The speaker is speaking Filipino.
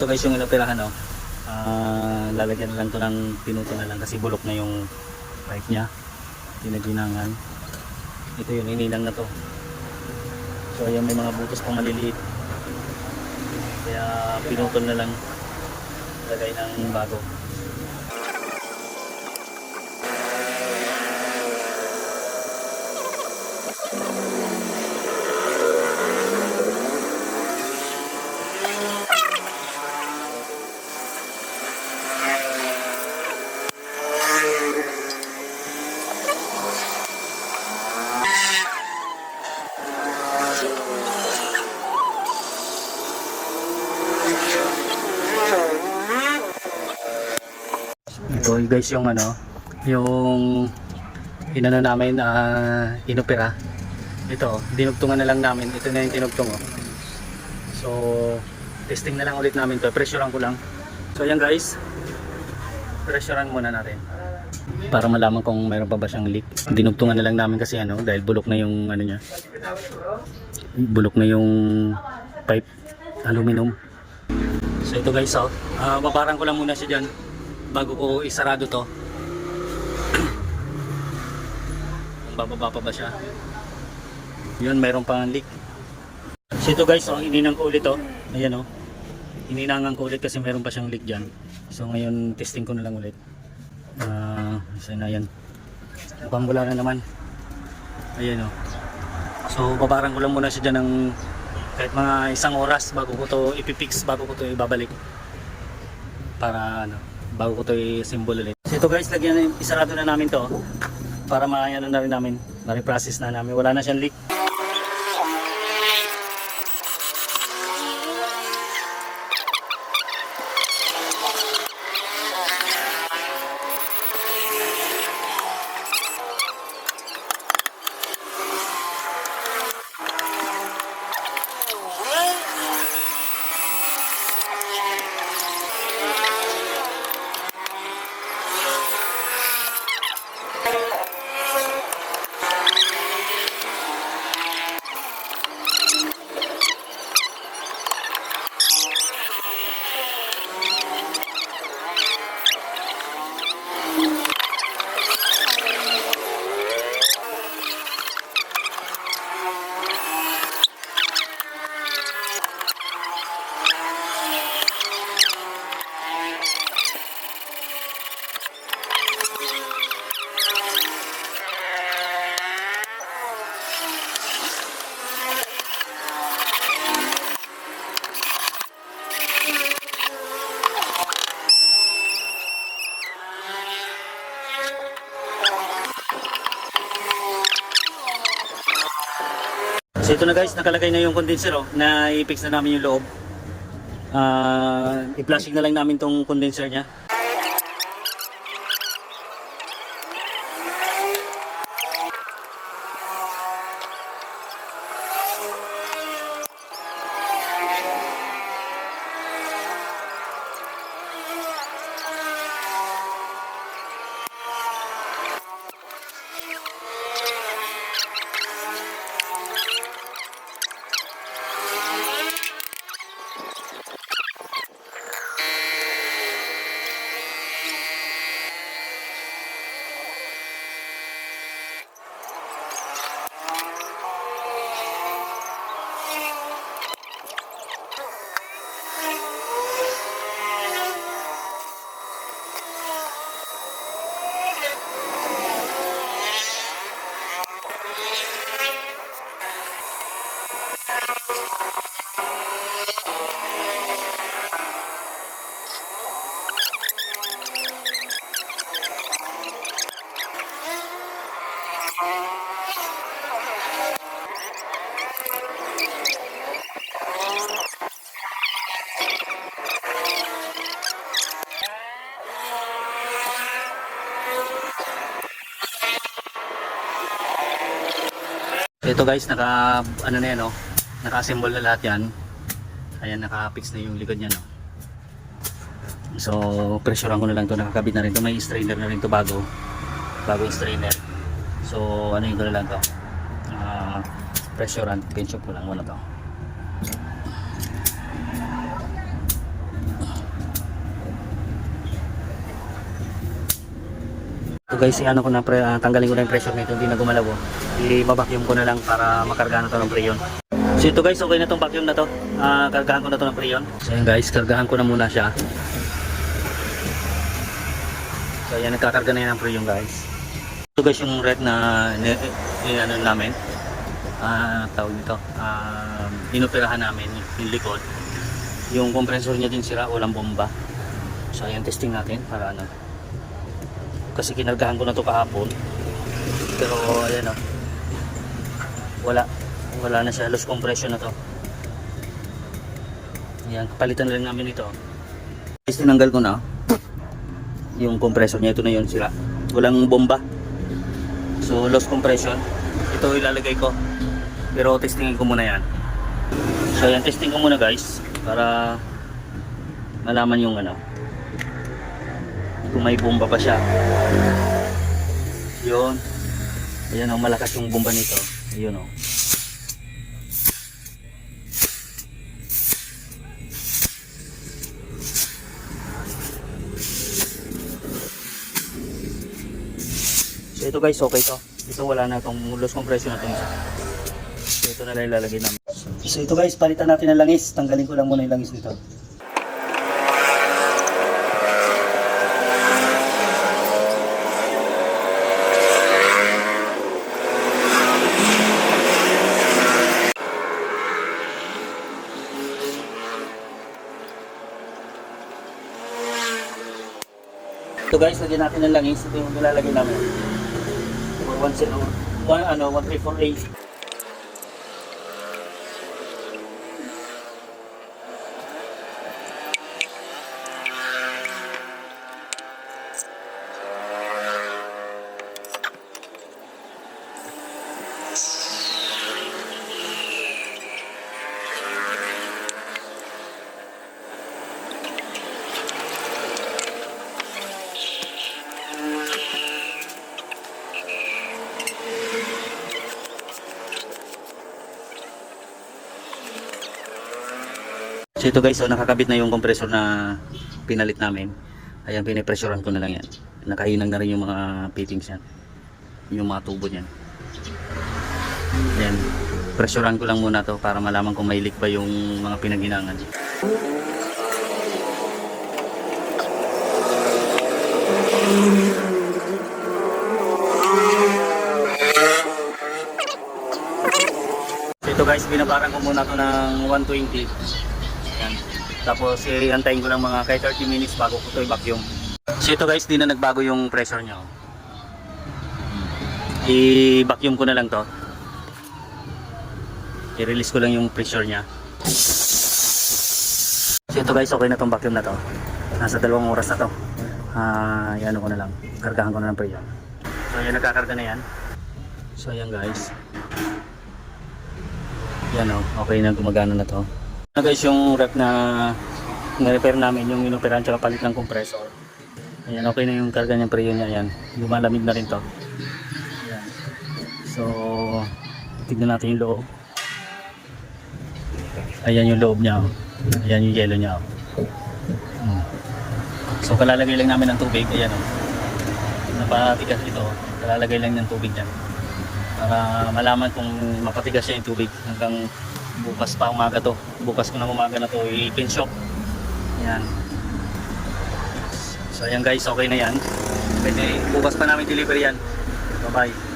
Ito guys yung inoperahan no. Ah, lalagyan na lang to ng pinuto na lang kasi bulok na yung pipe niya. Pinaginangan. Ito yung inilang na to. So ayan may mga butos pang maliliit. Kaya pinutol na lang lagay ng bago. Ito guys yung ano, yung inano namin uh, inopera. Ito, dinugtungan na lang namin. Ito na yung tinugtong oh. So, testing na lang ulit namin to. Pressurean ko lang. So, yan guys. Pressurean muna natin. Para malaman kung mayroon pa ba siyang leak. Dinugtungan na lang namin kasi ano, dahil bulok na yung ano niya. Bulok na yung pipe aluminum. So ito guys, oh, ah, babarang ko lang muna siya dyan bago ko isarado to. Bababa pa ba siya. Yun, mayroon pang leak. So ito guys, oh, ininang ko ulit oh. Ayan oh. Ininangan ko ulit kasi mayroon pa siyang leak dyan. So ngayon, testing ko na lang ulit. Ah, isa na yan. Mukhang wala na naman. Ayan oh. So babarang ko lang muna siya dyan ng kahit mga isang oras bago ko to ipipix, bago ko to ibabalik. Para ano, bago ko to i-symbol ulit. So ito guys, lagyan na, isarado na namin to para maayano na rin namin, na-reprocess na namin. Wala na siyang leak. So ito na guys, nakalagay na yung condenser oh, na i-fix na namin yung loob. Ah, i-flashing na lang namin tong condenser niya. Ito guys, naka ano na yan, oh. Naka-assemble na lahat 'yan. Ayan, naka-fix na yung likod niya, no. So, pressurean ko na lang 'to, nakakabit na rin 'to. May strainer na rin 'to bago. Bagong strainer. So, ano yung ko na lang 'to. Ah, pressurean, pinch ko lang muna 'to. So guys, ano ko na pre, ah, tanggalin ko na yung pressure nito, hindi na gumalaw. oh. I-vacuum ko na lang para makarga na to ng preyon. So ito guys, okay na tong vacuum na to. Ah, kargahan ko na to ng preyon. So yan guys, kargahan ko na muna siya. So yan, nagkakarga na yan ng preyon guys. Ito guys yung red na ano namin. Ah, tawag nito. Ah, inoperahan namin yung likod. Yung compressor niya din sira, walang bomba. So ayan, testing natin para ano. Kasi kinargahan ko na to kahapon. Pero ayan o. Wala. Wala na siya. Loose compression na to. Ayan, palitan na lang namin ito. Guys, tinanggal ko na. Yung compressor niya, ito na yun sira. Walang bomba. So, loss compression. Ito ilalagay ko. Pero testingin ko muna yan. So, yan, testing ko muna guys. Para malaman yung ano. Kung may bomba pa siya. Yun. Ayan o, malakas yung bomba nito. Ayun o. So ito guys, okay to. Ito wala na itong loose compression na itong isa. So ito na lang ilalagay namin. So ito guys, palitan natin ng langis. Tanggalin ko lang muna yung langis nito. Guys, lagyan natin ng langis. Ito yung nilalagay namin. For 1 0 1 ano 1 3 4 8. So ito guys, so nakakabit na yung compressor na pinalit namin. Ayan, pinipressurean ko na lang yan. Nakahinang na rin yung mga fittings yan. Yung mga tubo niyan. Ayan. Pressurean ko lang muna to para malaman kung may leak ba yung mga pinaginangan. So ito guys, binabaran ko muna to ng 120. Yan. Tapos iantayin ko lang mga kahit 30 minutes bago ko ito i-vacuum. So ito guys, di na nagbago yung pressure niya. oh. I-vacuum ko na lang to. I-release ko lang yung pressure niya. So ito guys, okay na tong vacuum na to. Nasa dalawang oras na to. Ah, yan ko na lang. Kargahan ko na lang pressure. So yan, nagkakarga na yan. So yan guys. Yan o, okay na gumagana na to. Ano guys yung rep na na-repair namin yung inoperahan tsaka palit ng compressor. Ayan, okay na yung karga niyang preyo niya. Ayan, lumalamig na rin to. Ayan. So, tignan natin yung loob. Ayan yung loob niya. oh. Ayan yung yellow niya. oh. Hmm. So, kalalagay lang namin ng tubig. Ayan o. Napatigas ito. oh. Kalalagay lang ng tubig niya. Para malaman kung mapatigas siya yung tubig hanggang bukas pa umaga to. Bukas ko na umaga na to i-pin shock. Yan. So ayan guys, okay na yan. Pwede bukas pa namin deliver yan. Bye bye.